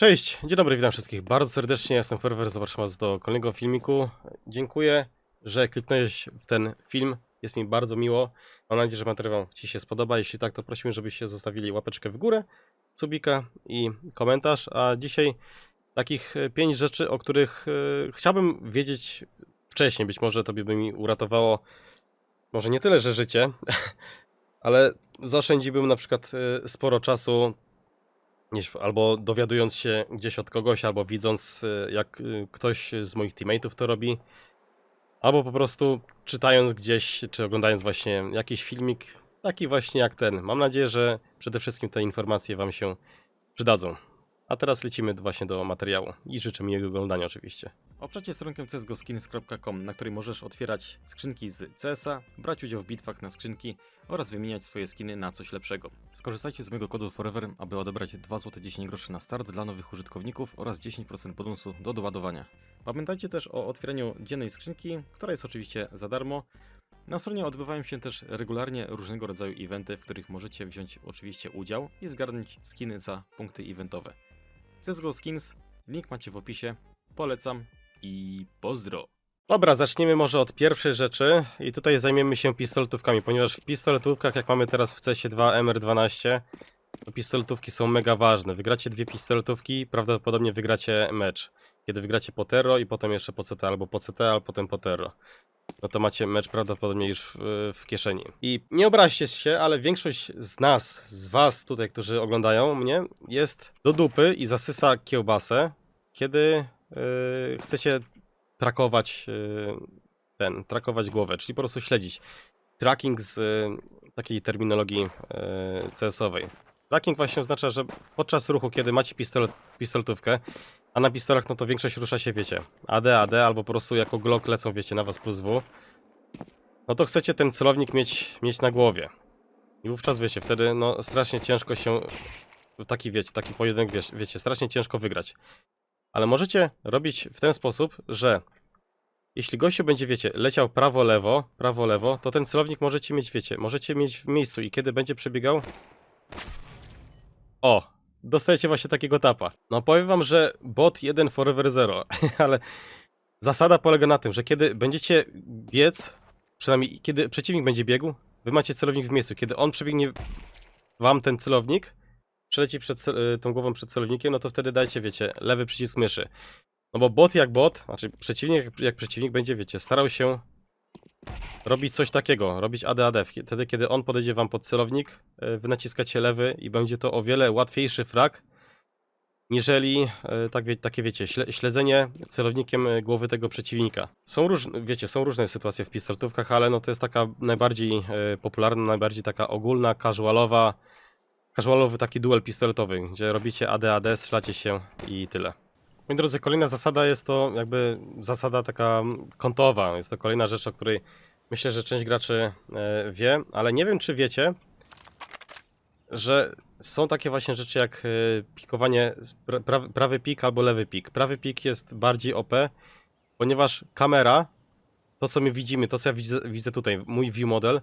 Cześć, dzień dobry, witam wszystkich bardzo serdecznie, jestem Ferwer, zapraszam was do kolejnego filmiku. Dziękuję, że kliknąłeś w ten film, jest mi bardzo miło. Mam nadzieję, że materiał ci się spodoba, jeśli tak, to prosimy, żebyście zostawili łapeczkę w górę, subika i komentarz, a dzisiaj takich e, pięć rzeczy, o których e, chciałbym wiedzieć wcześniej, być może to by mi uratowało, może nie tyle, że życie, ale zaoszczędziłbym na przykład e, sporo czasu niż albo dowiadując się gdzieś od kogoś, albo widząc y, jak y, ktoś z moich teammateów to robi, albo po prostu czytając gdzieś, czy oglądając właśnie jakiś filmik, taki właśnie jak ten. Mam nadzieję, że przede wszystkim te informacje Wam się przydadzą. A teraz lecimy właśnie do materiału i życzę miłego oglądania oczywiście. Oprzecie stronkę csgoskins.com, na której możesz otwierać skrzynki z CS-a, brać udział w bitwach na skrzynki oraz wymieniać swoje skiny na coś lepszego. Skorzystajcie z mojego kodu FOREVER, aby odebrać 2 zł 10 groszy na start dla nowych użytkowników oraz 10% bonusu do doładowania. Pamiętajcie też o otwieraniu dziennej skrzynki, która jest oczywiście za darmo. Na stronie odbywają się też regularnie różnego rodzaju eventy, w których możecie wziąć oczywiście udział i zgarnąć skiny za punkty eventowe. CSGO Skins, link macie w opisie, polecam i pozdro. Dobra, zaczniemy może od pierwszej rzeczy i tutaj zajmiemy się pistoletówkami, ponieważ w pistoletówkach, jak mamy teraz w CS2 MR12, to pistoletówki są mega ważne. Wygracie dwie pistoletówki, prawdopodobnie wygracie mecz. Kiedy wygracie po Terro i potem jeszcze po CT, albo po CT, albo potem po Terro. No to macie mecz prawdopodobnie już w, w kieszeni. I nie obraźcie się, ale większość z nas, z was tutaj, którzy oglądają mnie, jest do dupy i zasysa kiełbasę, kiedy yy, chcecie trakować yy, ten, trakować głowę, czyli po prostu śledzić. Tracking z yy, takiej terminologii yy, CS-owej. Tracking właśnie oznacza, że podczas ruchu, kiedy macie pistolet, pistoletówkę, a na pistolach no to większość rusza się, wiecie, AD, AD, albo po prostu jako Glock lecą, wiecie, na was plus W, no to chcecie ten celownik mieć, mieć na głowie. I wówczas, wiecie, wtedy no strasznie ciężko się, taki wiecie, taki pojedynek, wiecie, wiecie, strasznie ciężko wygrać. Ale możecie robić w ten sposób, że jeśli gościu będzie, wiecie, leciał prawo-lewo, prawo-lewo, to ten celownik możecie mieć, wiecie, możecie mieć w miejscu i kiedy będzie przebiegał... O, dostajecie właśnie takiego tapa. No powiem wam, że bot 1 forever 0, ale zasada polega na tym, że kiedy będziecie biec, przynajmniej kiedy przeciwnik będzie biegł, wy macie celownik w miejscu. Kiedy on przebiegnie wam ten celownik, przeleci przed, y, tą głową przed celownikiem, no to wtedy dajcie, wiecie, lewy przycisk myszy. No bo bot jak bot, znaczy przeciwnik jak, jak przeciwnik będzie, wiecie, starał się robić coś takiego, robić AD-AD. Wtedy, kiedy on podejdzie wam pod celownik, y, wy naciskacie lewy i będzie to o wiele łatwiejszy frag, niżeli e, tak, takie wiecie, śle, śledzenie celownikiem e, głowy tego przeciwnika. Są różne, wiecie, są różne sytuacje w pistoletówkach, ale no to jest taka najbardziej e, popularna, najbardziej taka ogólna, casualowa, casualowy taki duel pistoletowy, gdzie robicie AD-AD, strzelacie się i tyle. Moi drodzy, kolejna zasada jest to jakby zasada taka kątowa. Jest to kolejna rzecz, o której myślę, że część graczy e, wie, ale nie wiem, czy wiecie, że są takie właśnie rzeczy jak y, pikowanie, prawy, pik albo lewy pik. Prawy pik jest bardziej OP, ponieważ kamera, to co my widzimy, to co ja widzę, widzę tutaj, mój view model,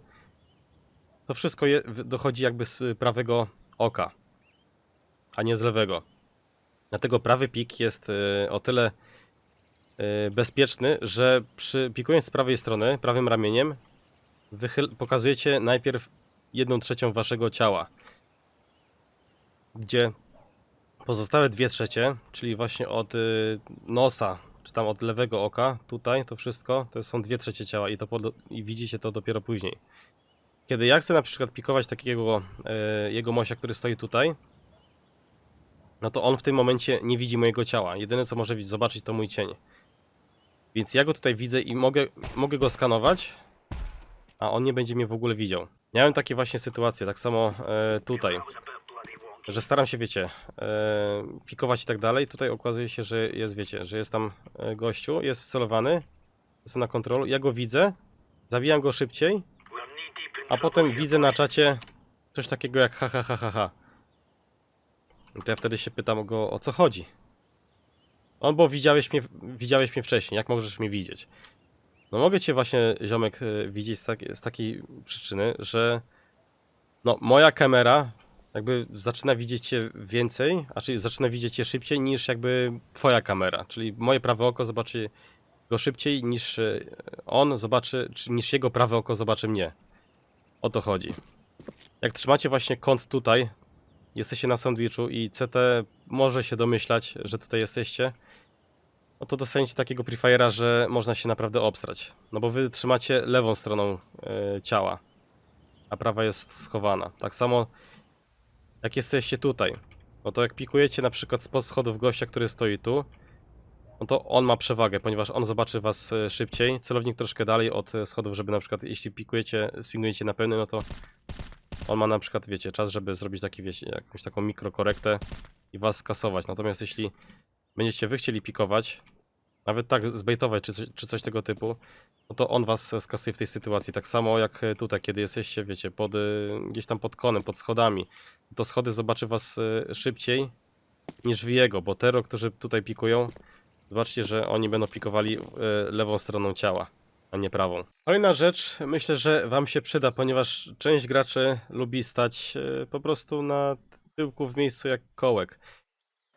to wszystko je, dochodzi jakby z prawego oka, a nie z lewego. Dlatego prawy pik jest y, o tyle y, bezpieczny, że przy pikując z prawej strony, prawym ramieniem, wychyl, pokazujecie najpierw jedną trzecią waszego ciała gdzie pozostałe dwie trzecie, czyli właśnie od y, nosa, czy tam od lewego oka, tutaj to wszystko, to są dwie trzecie ciała i, to podo- i widzicie to dopiero później. Kiedy ja chcę na przykład pikować takiego y, jego mosia, który stoi tutaj, no to on w tym momencie nie widzi mojego ciała. Jedyne co może zobaczyć to mój cień. Więc ja go tutaj widzę i mogę, mogę go skanować, a on nie będzie mnie w ogóle widział. Miałem takie właśnie sytuacje, tak samo e, tutaj że staram się, wiecie, e, pikować i tak dalej. Tutaj okazuje się, że jest, wiecie, że jest tam e, gościu, jest wcelowany, jest na kontrolu. Ja go widzę, zabijam go szybciej, a potem widzę na czacie coś takiego jak ha ha ha ha ha. I to ja wtedy się pytam go o co chodzi. On, bo widziałeś mnie, widziałeś mnie wcześniej, jak możesz mnie widzieć? No mogę cię właśnie, ziomek, e, widzieć z, tak, z takiej przyczyny, że no moja kamera jakby zaczyna widzieć cię więcej, a czyli zaczyna widzieć cię szybciej niż jakby twoja kamera. Czyli moje prawe oko zobaczy go szybciej niż e, on zobaczy, czy niż jego prawe oko zobaczy mnie. O to chodzi. Jak trzymacie właśnie kąt tutaj, jesteście na sandwichu i CT może się domyślać, że tutaj jesteście, no to dostaniecie takiego prefire'a, że można się naprawdę obsrać. No bo wy trzymacie lewą stroną e, ciała, a prawa jest schowana. Tak samo jak jesteście tutaj, no to jak pikujecie na przykład spod schodów gościa, który stoi tu, no to on ma przewagę, ponieważ on zobaczy was e, szybciej, celownik troszkę dalej od e, schodów, żeby na przykład jeśli pikujecie, swingujecie na pełny, no to on ma na przykład, wiecie, czas, żeby zrobić taki, wiecie, jakąś taką mikrokorektę i was skasować. Natomiast jeśli będziecie wy chcieli pikować, nawet tak zbejtować czy, coś- czy coś tego typu, no to on was skasuje w tej sytuacji. Tak samo jak tutaj, kiedy jesteście, wiecie, pod, y, gdzieś tam pod konem, pod schodami, to schody zobaczy was y, szybciej niż wy jego, bo tero, którzy tutaj pikują, zobaczcie, że oni będą pikowali y, lewą stroną ciała, a nie prawą. Kolejna rzecz, myślę, że wam się przyda, ponieważ część graczy lubi stać y, po prostu na tyłku w miejscu jak kołek.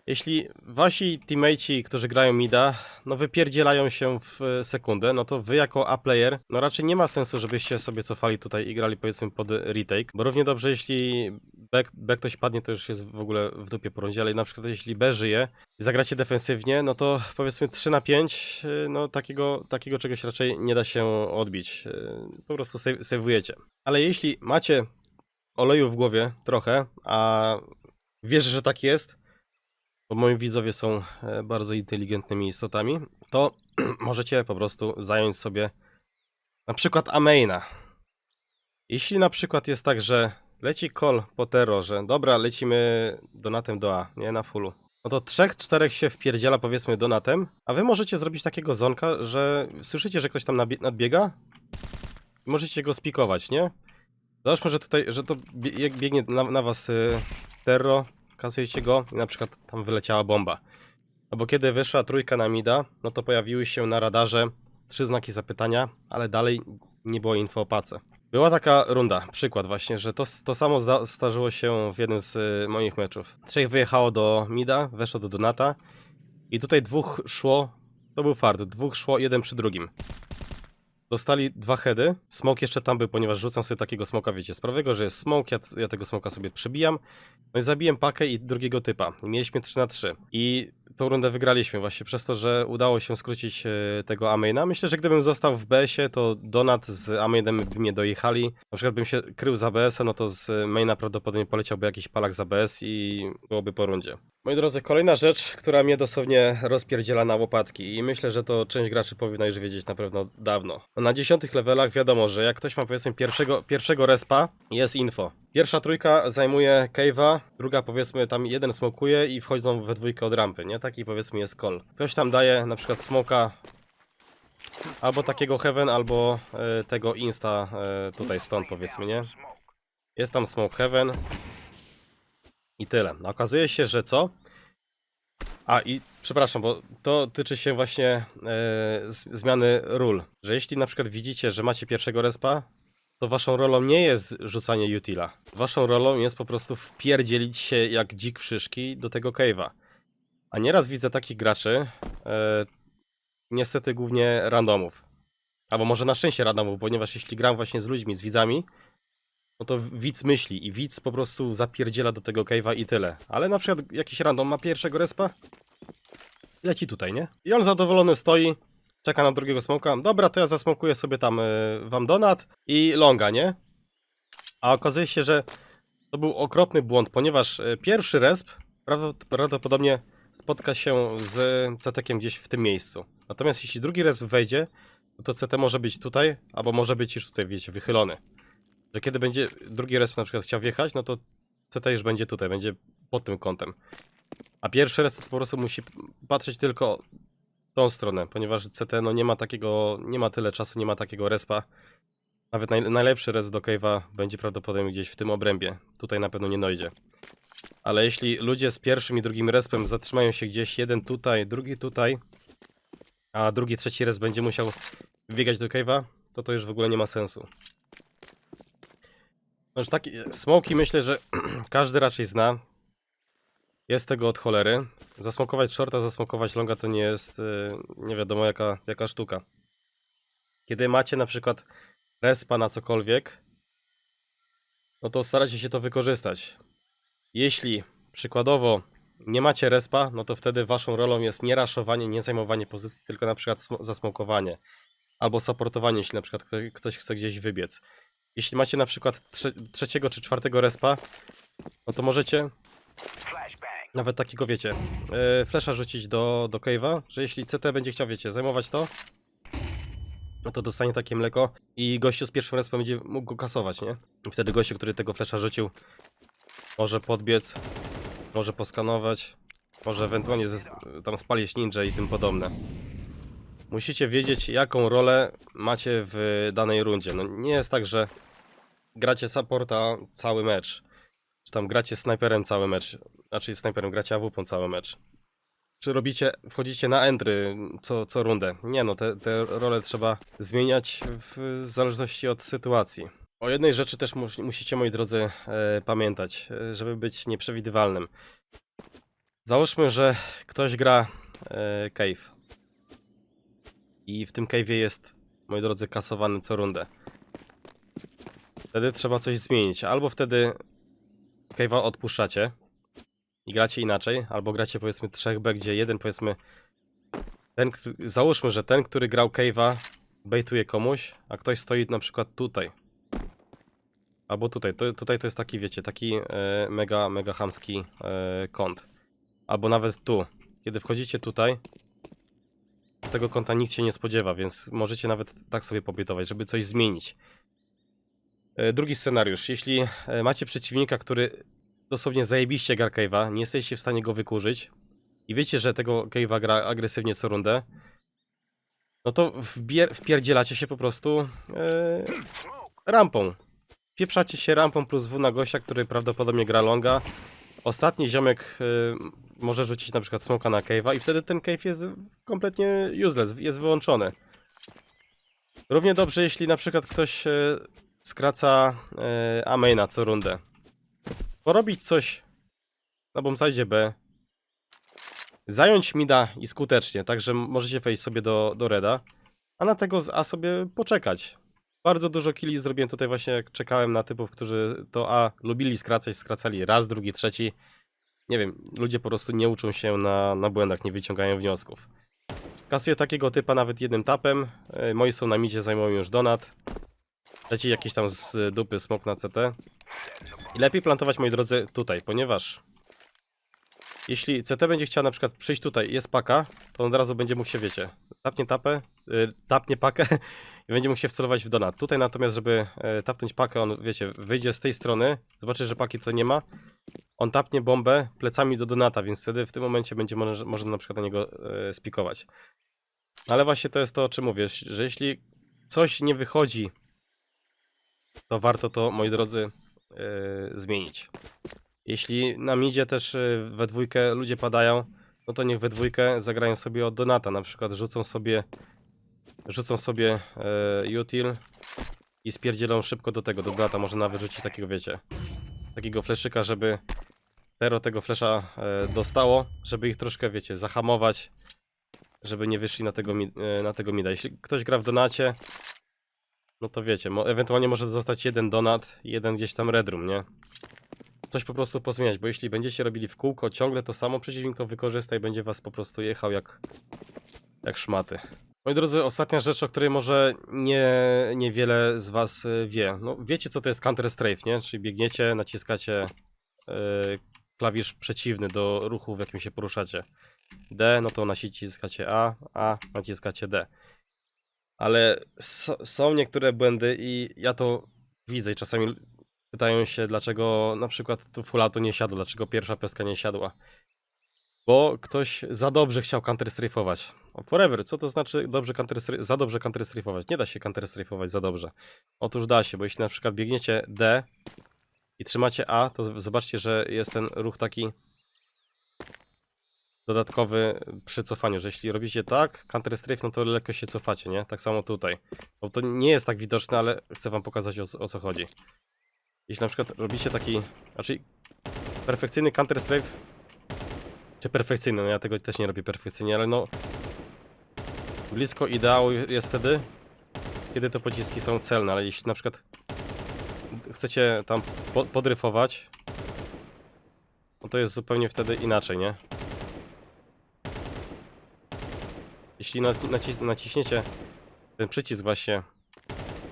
Jeśli wasi teammateci, którzy grają mida, no wypierdzielają się w e, sekundę, no to wy jako A-player, no raczej nie ma sensu, żebyście sobie cofali tutaj i grali powiedzmy pod retake, bo równie dobrze jeśli B, B ktoś padnie, to już jest w ogóle w dupie po rundzie, ale na przykład jeśli B żyje i zagracie defensywnie, no to powiedzmy 3 na 5, e, no takiego, takiego czegoś raczej nie da się odbić, E, po prostu save, saveujecie. Ale jeśli macie oleju w głowie trochę, a wierzę, że tak jest, bo moi widzowie są e, bardzo inteligentnymi istotami, to możecie po prostu zająć sobie na przykład Amaina. Jeśli na przykład jest tak, że leci call po terrorze, dobra, lecimy donatem do A, nie na fullu. No to trzech, czterech się wpierdziela powiedzmy donatem, a wy możecie zrobić takiego zonka, że słyszycie, że ktoś tam nadbiega i możecie go spikować, nie? Załóżmy, że tutaj, że to jak biegnie na, na was y, terro, kasujecie go i na przykład tam wyleciała bomba. No bo kiedy wyszła trójka na mida, no to pojawiły się na radarze trzy znaki zapytania, ale dalej nie było info o pace. Była taka runda, przykład właśnie, że to, to samo zda, zdarzyło się w jednym z y, moich meczów. Trzech wyjechało do mida, weszło do Donata i tutaj dwóch szło, to był fart, dwóch szło jeden przy drugim. Dostali dwa heady. Smok jeszcze tam był, ponieważ rzucam sobie takiego smoka, wiecie, z prawego, że jest smok, ja, ja tego smoka sobie przebijam. No i zabiłem pakę i drugiego typa. I mieliśmy 3 na 3. I tą rundę wygraliśmy właśnie przez to, że udało się skrócić e, tego Amaina. Myślę, że gdybym został w BS-ie, to Donat z Amainem by mnie dojechali. Na przykład bym się krył za BS-a, no to z maina prawdopodobnie poleciałby jakiś palak za BS i byłoby po rundzie. Moi drodzy, kolejna rzecz, która mnie dosłownie rozpierdziela na łopatki i myślę, że to część graczy powinna już wiedzieć na pewno dawno. No na dziesiątych levelach wiadomo, że jak ktoś ma powiedzmy pierwszego, pierwszego respa, jest info. Pierwsza trójka zajmuje cave'a, druga powiedzmy tam jeden smokuje i wchodzą we dwójkę od rampy, nie? Taki powiedzmy jest call. Ktoś tam daje na przykład smoka albo takiego heaven, albo e, tego insta e, tutaj stąd powiedzmy, nie? Jest tam smoke heaven i tyle. A okazuje się, że co? A i przepraszam, bo to tyczy się właśnie e, zmiany ról. Że jeśli na przykład widzicie, że macie pierwszego respa, to waszą rolą nie jest rzucanie utila. Waszą rolą jest po prostu wpierdzielić się jak dzik w szyszki do tego cave'a. A nieraz widzę takich graczy, e, niestety głównie randomów. Albo może na szczęście randomów, ponieważ jeśli gram właśnie z ludźmi, z widzami, no to widz myśli i widz po prostu zapierdziela do tego cave'a i tyle. Ale na przykład jakiś random ma pierwszego respa, leci tutaj, nie? I on zadowolony stoi, czeka na drugiego smoka. Dobra, to ja zasmokuję sobie tam y, wam donat i longa, nie? A okazuje się, że to był okropny błąd, ponieważ y, pierwszy resp prawdop- prawdopodobnie spotka się z CT-kiem gdzieś w tym miejscu. Natomiast jeśli drugi resp wejdzie, to CT może być tutaj, albo może być już tutaj, wiecie, wychylony. Że kiedy będzie drugi resp na przykład chciał wjechać, no to CT już będzie tutaj, będzie pod tym kątem. A pierwszy resp to po prostu musi patrzeć tylko tą stronę, ponieważ CT no nie ma takiego, nie ma tyle czasu, nie ma takiego respa. Nawet naj, najlepszy res do cave'a będzie prawdopodobnie gdzieś w tym obrębie. Tutaj na pewno nie dojdzie. Ale jeśli ludzie z pierwszym i drugim respem zatrzymają się gdzieś, jeden tutaj, drugi tutaj, a drugi, trzeci res będzie musiał biegać do cave'a, to to już w ogóle nie ma sensu. Znaczy taki, smoki myślę, że każdy raczej zna. Jest tego od cholery. Zasmokować shorta, zasmokować longa to nie jest y, nie wiadomo jaka, jaka sztuka. Kiedy macie na przykład respa na cokolwiek, no to staracie się to wykorzystać. Jeśli przykładowo nie macie respa, no to wtedy waszą rolą jest nie raszowanie, nie zajmowanie pozycji, tylko na przykład sm- zasmokowanie. Albo supportowanie, jeśli na przykład ktoś, ktoś chce gdzieś wybiec. Jeśli macie na przykład trze trzeciego czy czwartego respa, no to możecie nawet takiego, wiecie, yy, flesza rzucić do, do cave'a, że jeśli CT będzie chciał, wiecie, zajmować to, no to dostanie takie mleko i gościu z pierwszym respem będzie mógł go kasować, nie? I wtedy gościu, który tego flesza rzucił, może podbiec, może poskanować, może ewentualnie tam spalić ninja i tym podobne. Musicie wiedzieć, jaką rolę macie w danej rundzie. No nie jest tak, że gracie supporta cały mecz, czy tam gracie snajperem cały mecz, znaczy snajperem, gracie AWP cały mecz. Czy robicie, wchodzicie na entry co, co rundę? Nie no, te, te role trzeba zmieniać w zależności od sytuacji. O jednej rzeczy też mus, musicie, moi drodzy, e, pamiętać, e, żeby być nieprzewidywalnym. Załóżmy, że ktoś gra e, cave. I w tym cave'ie jest, moi drodzy, kasowany co rundę. Wtedy trzeba coś zmienić. Albo wtedy cave'a odpuszczacie i gracie inaczej, albo gracie powiedzmy 3B, gdzie jeden powiedzmy ten, załóżmy, że ten, który grał cave'a baituje komuś, a ktoś stoi na przykład tutaj. Albo tutaj. To, tutaj to jest taki, wiecie, taki e, mega, mega chamski e, kąt. Albo nawet tu. Kiedy wchodzicie tutaj, tego kąta nikt się nie spodziewa, więc możecie nawet tak sobie pobytować, żeby coś zmienić. E, Drugi scenariusz. Jeśli e, macie przeciwnika, który dosłownie zajebiście gra cave'a, nie jesteście w stanie go wykurzyć i wiecie, że tego cave'a gra agresywnie co rundę, no to wpierdzielacie się po prostu e, rampą. Pieprzacie się rampą plus W na gościa, który prawdopodobnie gra longa. Ostatni ziomek y, może rzucić na przykład smoka na cave'a i wtedy ten cave jest kompletnie useless, jest wyłączony. Równie dobrze, jeśli na przykład ktoś y, skraca y, A maina co rundę. Porobić coś na bombsite B, zająć mida i skutecznie, także możecie wejść sobie do, do reda, a na tego z A sobie poczekać. Bardzo dużo killi zrobiłem tutaj właśnie, jak czekałem na typów, którzy to A lubili skracać, skracali raz, drugi, trzeci. Nie wiem, ludzie po prostu nie uczą się na, na błędach, nie wyciągają wniosków. Kasuję takiego typa nawet jednym tapem. E, Moi są na midzie, zajmują już donat. Leci jakiś tam z dupy smok na CT. Lepiej plantować, moi drodzy, tutaj, ponieważ jeśli CT będzie chciał na przykład przyjść tutaj jest paka, to on od razu będzie mógł się, wiecie, tapnie tapę, y, tapnie pakę i będzie mógł się wcelować w donat. Tutaj natomiast, żeby e, tapnąć pakę, on, wiecie, wyjdzie z tej strony, zobaczy, że paki tutaj nie ma, on tapnie bombę plecami do donata, więc wtedy w tym momencie będzie może na przykład na niego e, spikować. Ale właśnie to jest to, o czym mówię, że jeśli coś nie wychodzi, to warto to, moi drodzy, zmienić. Jeśli na midzie też e, we dwójkę ludzie padają, no to niech we dwójkę zagrają sobie od donata, na przykład rzucą sobie rzucą sobie e, util i spierdzielą szybko do tego, do donata, może nawet rzucić takiego, wiecie, takiego fleszyka, żeby Tero tego flesza e, dostało, żeby ich troszkę, wiecie, zahamować, żeby nie wyszli na tego, na tego mida. Jeśli ktoś gra w donacie, no to wiecie, mo- ewentualnie może zostać jeden donat i jeden gdzieś tam redrum, nie? Coś po prostu pozmieniać, bo jeśli będziecie robili w kółko ciągle to samo, przeciwnik to wykorzysta i będzie was po prostu jechał jak, jak szmaty. Moi drodzy, ostatnia rzecz, o której może nie, niewiele z was y, wie. No, wiecie, co to jest Counter Strafe, nie? Czyli biegniecie, naciskacie y, klawisz przeciwny do ruchu, w jakim się poruszacie. D, no to naciskacie A, A, naciskacie D. Ale są niektóre błędy i ja to widzę i czasami pytają się, dlaczego na przykład tu full auto nie siadło, dlaczego pierwsza peska nie siadła. Bo ktoś za dobrze chciał counter strafe'ować. Forever, co to znaczy dobrze za dobrze counter strafe'ować? Nie da się counter strafe'ować za dobrze. Otóż da się, bo jeśli na przykład biegniecie D i trzymacie A, to zobaczcie, że jest ten ruch taki dodatkowy przy cofaniu, że jeśli robicie tak, counter strafe, no to lekko się cofacie, nie? Tak samo tutaj. Bo to nie jest tak widoczne, ale chcę wam pokazać o, o co chodzi. jeśli na przykład robicie taki, znaczy perfekcyjny counter strafe, czy perfekcyjny, no ja tego też nie robię perfekcyjnie, ale no blisko ideału jest wtedy, kiedy te pociski są celne, ale jeśli na przykład chcecie tam po podryfować, no to jest zupełnie wtedy inaczej, nie? Jeśli naci nacis naciśniecie ten przycisk właśnie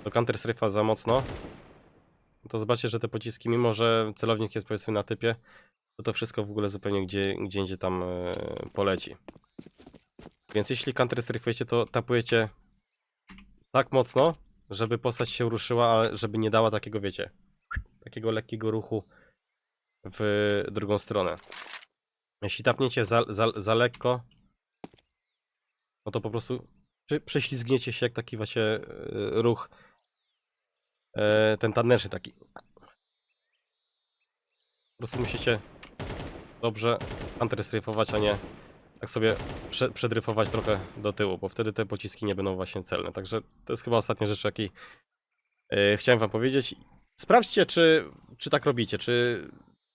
do counter strafe'a za mocno, to zobaczcie, że te pociski, mimo że celownik jest powiedzmy na typie, to to wszystko w ogóle zupełnie gdzie, gdzie indziej tam e, poleci. Więc jeśli counter strafujecie, to tapujecie tak mocno, żeby postać się ruszyła, ale żeby nie dała takiego, wiecie, takiego lekkiego ruchu w drugą stronę. Jeśli tapniecie za, za, za lekko, no to po prostu prze- prześlizgniecie się jak taki właśnie e, ruch e, ten taneczny taki. Po prostu musicie dobrze antyrestryfować, a nie tak sobie prze, przedryfować trochę do tyłu, bo wtedy te pociski nie będą właśnie celne. Także to jest chyba ostatnia rzecz, jakiej e, chciałem wam powiedzieć. Sprawdźcie, czy, czy tak robicie, czy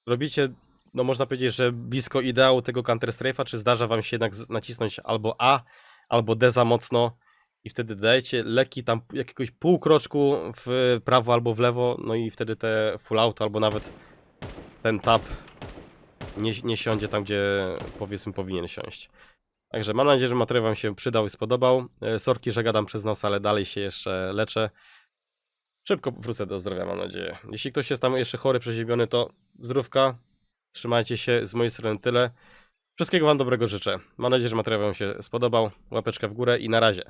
robicie, no można powiedzieć, że blisko ideału tego counter strafe'a, czy zdarza wam się jednak nacisnąć albo A, albo D za mocno i wtedy dajecie lekki tam jakiegoś półkroczku w prawo albo w lewo, no i wtedy te full auto albo nawet ten tab nie, nie siądzie tam, gdzie powiedzmy powinien siąść. Także mam nadzieję, że materiał Wam się przydał i spodobał. E, Sorki, że gadam przez nos, ale dalej się jeszcze leczę. Szybko wrócę do zdrowia, mam nadzieję. Jeśli ktoś jest tam jeszcze chory, przeziębiony, to zdrówka. Trzymajcie się, z mojej strony tyle. Wszystkiego Wam dobrego życzę. Mam nadzieję, że materiał Wam się spodobał. Łapeczkę w górę i na razie.